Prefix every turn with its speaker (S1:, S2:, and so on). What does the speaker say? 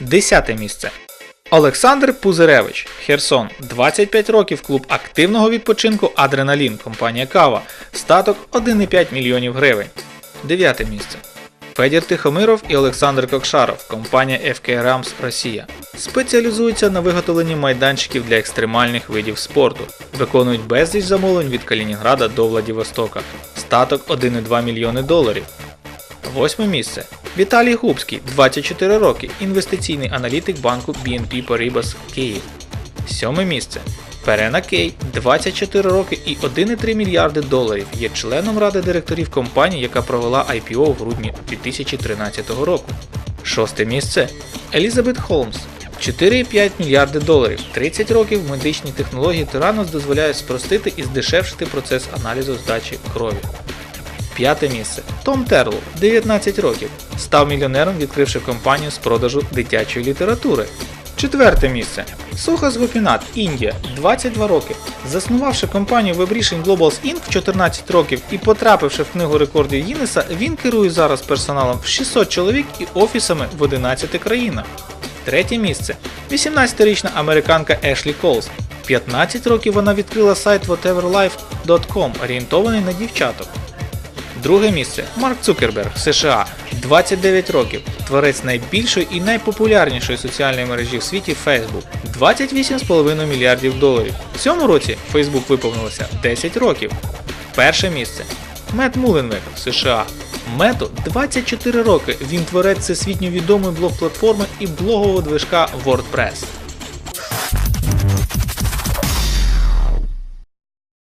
S1: Десяте місце. Олександр Пузиревич, Херсон, 25 років, клуб активного відпочинку Адреналін, компанія Кава, статок 1,5 мільйонів гривень. Дев'яте місце. Федір Тихомиров і Олександр Кокшаров, компанія FK Rams Росія. Спеціалізуються на виготовленні майданчиків для екстремальних видів спорту, виконують безліч замовлень від Калінінграда до Владивостока. Статок 1,2 мільйони доларів. Восьме місце. Віталій Губський, 24 роки, інвестиційний аналітик банку BNP Paribas Київ. Сьоме місце. Перена Кей, 24 роки і 1,3 мільярди доларів, є членом ради директорів компанії, яка провела IPO в грудні 2013 року. Шосте місце. Елізабет Холмс. 4,5 мільярди доларів, 30 років медичні технології Тиранос дозволяють спростити і здешевшити процес аналізу здачі крові. П'яте місце. Том Терло, 19 років. Став мільйонером, відкривши компанію з продажу дитячої літератури. Четверте місце. Сухас Гопінат, Індія, 22 роки. Заснувавши компанію Vibration Globals Inc. в 14 років і потрапивши в книгу рекордів Гіннеса, він керує зараз персоналом в 600 чоловік і офісами в 11 країнах. Третє місце. 18-річна американка Ешлі Колс. 15 років вона відкрила сайт whateverlife.com, орієнтований на дівчаток. Друге місце Марк Цукерберг, США, 29 років, творець найбільшої і найпопулярнішої соціальної мережі в світі Facebook, 28,5 мільярдів доларів. В цьому році Facebook виповнилося 10 років. Перше місце Мет Муленвек, США. Мету 24 роки. Він творець всесвітньо відомої блог-платформи і блогового движка WordPress.